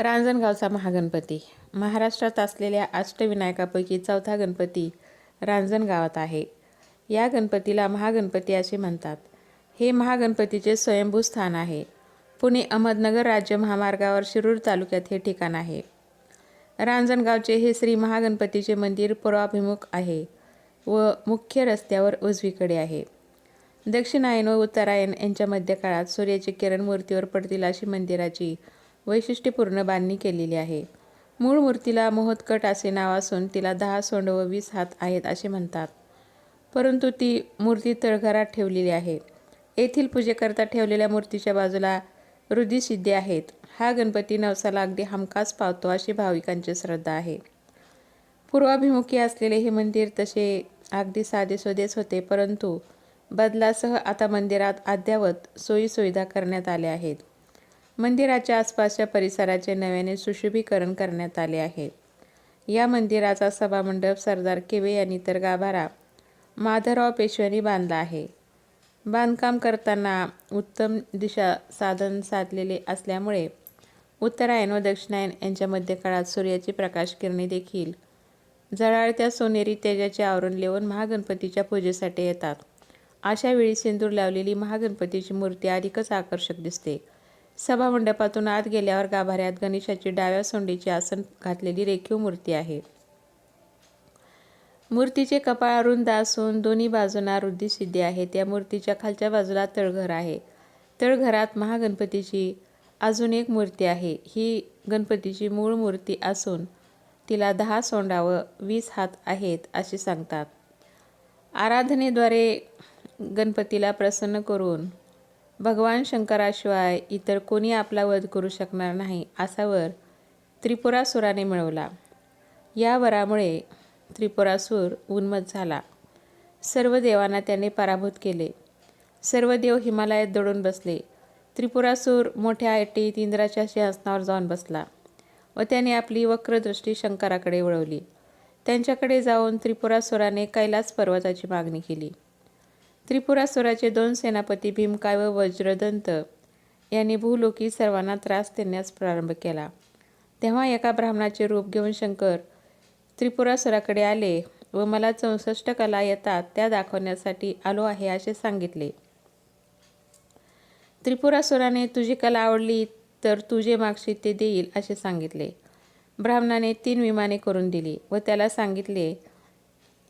रांजणगावचा महागणपती. महाराष्ट्रात असलेल्या अष्टविनायकापैकी चौथा गणपती रांजणगावात आहे. या गणपतीला महागणपती असे म्हणतात. हे महागणपतीचे स्वयंभू स्थान आहे. पुणे अहमदनगर राज्य महामार्गावर शिरूर तालुक्यात हे ठिकाण आहे. रांजणगावचे हे श्री महागणपतीचे मंदिर पूर्वाभिमुख आहे व मुख्य रस्त्यावर उजवीकडे आहे. दक्षिणायन व उत्तरायण यांच्या मध्यकाळात सूर्याची किरण मूर्तीवर पडतील अशी मंदिराची वैशिष्ट्यपूर्ण बांधणी केलेली आहे. मूळ मूर्तीला मोहतकट असे नाव असून तिला दहा सोंड व वीस हात आहेत असे म्हणतात. परंतु ती मूर्ती तळघरात ठेवलेली आहे. येथील पूजेकरता ठेवलेल्या मूर्तीच्या बाजूला रुद्धिसिद्धी आहेत. हा गणपती नवसाला अगदी हमखास पावतो अशी भाविकांची श्रद्धा आहे. पूर्वाभिमुखी असलेले हे मंदिर तसे अगदी साधेसोधेच होते परंतु बदलासह आता मंदिरात अद्ययावत सोयीसुविधा करण्यात आल्या आहेत. मंदिराच्या आसपासच्या परिसराचे नव्याने सुशोभीकरण करण्यात आले आहे. या मंदिराचा सभामंडप सरदार केवे यांनी तर गाभारा माधवराव पेशव्यांनी बांधला आहे. बांधकाम करताना उत्तम दिशा साधन साधलेले असल्यामुळे उत्तरायण व दक्षिणायन यांच्या मध्यकाळात सूर्याची प्रकाश किरणे देखील जळाळत्या सोनेरी तेजाचे आवरण लेवून महागणपतीच्या पूजेसाठी येतात. अशा वेळी सिंदूर लावलेली महागणपतीची मूर्ती अधिकच आकर्षक दिसते. सभामंडपातून आत गेल्यावर गाभाऱ्यात गणेशाची डाव्या सोंडीची आसन घातलेली रेखीव मूर्ती आहे. मूर्तीचे कपाळ रुंद असून दोन्ही बाजूंना रुद्धिसिद्धी आहे. त्या मूर्तीच्या खालच्या बाजूला तळघर आहे. तळघरात महागणपतीची अजून एक मूर्ती आहे. ही गणपतीची मूळ मूर्ती असून तिला दहा सोंडा व वीस हात आहेत असे सांगतात. आराधनेद्वारे गणपतीला प्रसन्न करून भगवान शंकराशिवाय इतर कोणी आपला वध करू शकणार नाही असा वर त्रिपुरासुराने मिळवला. या वरामुळे त्रिपुरासूर उन्मत झाला. सर्व देवांना त्याने पराभूत केले. सर्व देव हिमालयात दडून बसले. त्रिपुरासूर मोठ्या आयटीत इंद्राच्या सिंहासनावर जाऊन बसला व त्याने आपली वक्रदृष्टी शंकराकडे वळवली. त्यांच्याकडे जाऊन त्रिपुरासुराने कैलास पर्वताची मागणी केली. त्रिपुरासुराचे दोन सेनापती भीमकाय व वज्रदंत यांनी भूलोकी सर्वांना त्रास देण्यास प्रारंभ केला. तेव्हा एका ब्राह्मणाचे रूप घेऊन शंकर त्रिपुरासुराकडे आले व मला चौसष्ट कला येतात त्या दाखवण्यासाठी आलो आहे असे सांगितले. त्रिपुरासुराने तुझी कला आवडली तर तुझे मागशी ते देईल असे सांगितले. ब्राह्मणाने तीन विमाने करून दिली व त्याला सांगितले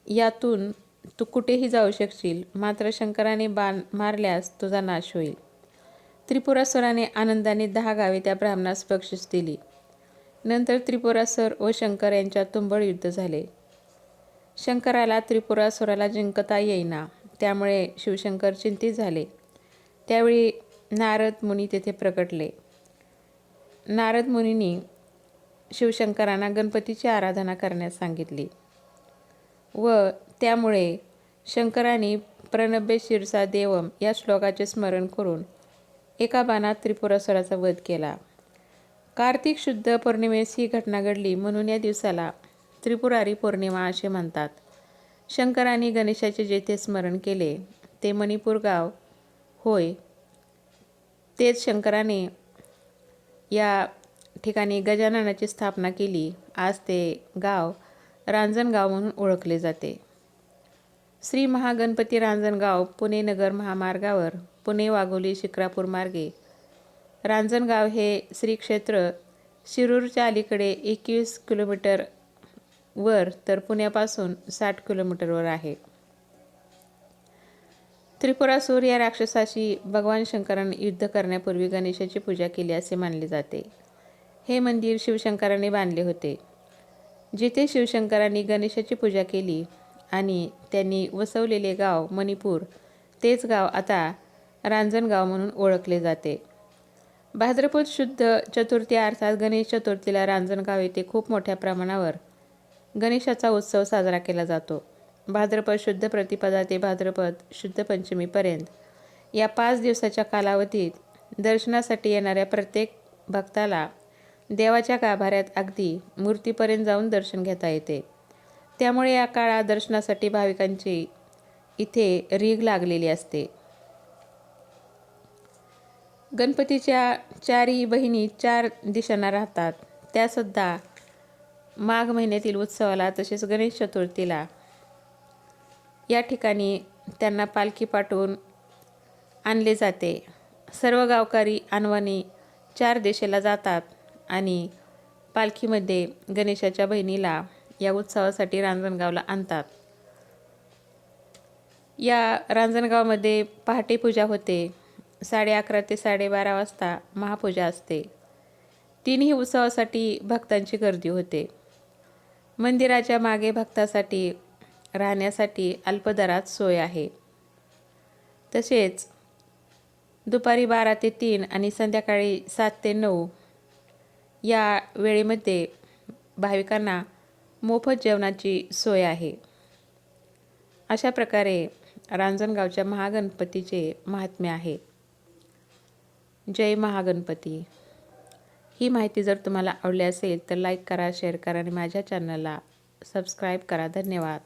यातून तू कुठेही जाऊ शकशील मात्र शंकराने बाण मारल्यास तुझा नाश होईल. त्रिपुरासुराने आनंदाने दहा गावे त्या ब्राह्मणास बक्षीस दिली. नंतर त्रिपुरासुर व शंकर यांच्यात तुंबळ युद्ध झाले. शंकराला त्रिपुरासुराला जिंकता येईना त्यामुळे शिवशंकर चिंतित झाले. त्यावेळी नारद मुनी तेथे प्रकटले. नारद मुनींनी शिवशंकरांना गणपतीची आराधना करण्यास सांगितली. व त्यामुळे शंकरांनी प्रणब्य शिरसा देवम या श्लोकाचे स्मरण करून एका बाणात त्रिपुरासुराचा वध केला. कार्तिक शुद्ध पौर्णिमेस ही घटना घडली म्हणून या दिवसाला त्रिपुरारी पौर्णिमा असे म्हणतात. शंकरांनी गणेशाचे जेथे स्मरण केले ते मणिपूर गाव होय तेच शंकराने या ठिकाणी गजाननाची स्थापना केली. आज ते गाव रांजणगाव म्हणून ओळखले जाते. श्री महागणपती रांजणगाव पुणे नगर महामार्गावर पुणे वाघोली शिक्रापूर मार्गे. रांजणगाव हे श्री क्षेत्र शिरूरच्या अलीकडे एकवीस किलोमीटर वर तर पुण्यापासून साठ किलोमीटरवर आहे. त्रिपुरासूर या राक्षसाशी भगवान शंकराने युद्ध करण्यापूर्वी गणेशाची पूजा केली असे मानले जाते. हे मंदिर शिवशंकराने बांधले होते. जिथे शिवशंकरांनी गणेशाची पूजा केली आणि त्यांनी वसवलेले गाव मणिपूर तेच गाव आता रांजणगाव म्हणून ओळखले जाते. भाद्रपद शुद्ध चतुर्थी अर्थात गणेश चतुर्थीला रांजणगाव येथे खूप मोठ्या प्रमाणावर गणेशाचा उत्सव साजरा केला जातो. भाद्रपद शुद्ध प्रतिपदा ते भाद्रपद शुद्ध पंचमीपर्यंत या पाच दिवसाच्या कालावधीत दर्शनासाठी येणाऱ्या प्रत्येक भक्ताला देवाच्या गाभाऱ्यात अगदी मूर्तीपर्यंत जाऊन दर्शन घेता येते. त्यामुळे या काळात दर्शनासाठी भाविकांची इथे रीग लागलेली असते. गणपतीच्या चारही बहिणी चार दिशांना राहतात. त्यासुद्धा माघ महिन्यातील उत्सवाला तसेच गणेश चतुर्थीला या ठिकाणी त्यांना पालखी पाठवून आणले जाते. सर्व गावकरी अनवाणी चार दिशेला जातात. आणि पालखीमध्ये गणेशाच्या बहिणीला या उत्सवासाठी रांजणगावला आणतात. या रांजणगावमध्ये पहाटे पूजा होते. साडे अकरा ते साडेबारा वाजता महापूजा असते. तिन्ही उत्सवासाठी भक्तांची गर्दी होते. मंदिराच्या मागे भक्तासाठी राहण्यासाठी अल्पदरात सोय आहे. तसेच दुपारी बारा ते तीन आणि संध्याकाळी सात ते नऊ या वेळेमध्ये भाविकांना मोफत जेवणाची सोय आहे. अशा प्रकारे रांजणगावच्या महागणपतीचे महात्म्य आहे. जय महागणपती. ही माहिती जर तुम्हाला आवडली असेल तर लाईक करा शेअर करा आणि माझ्या चॅनलला सबस्क्राईब करा. धन्यवाद.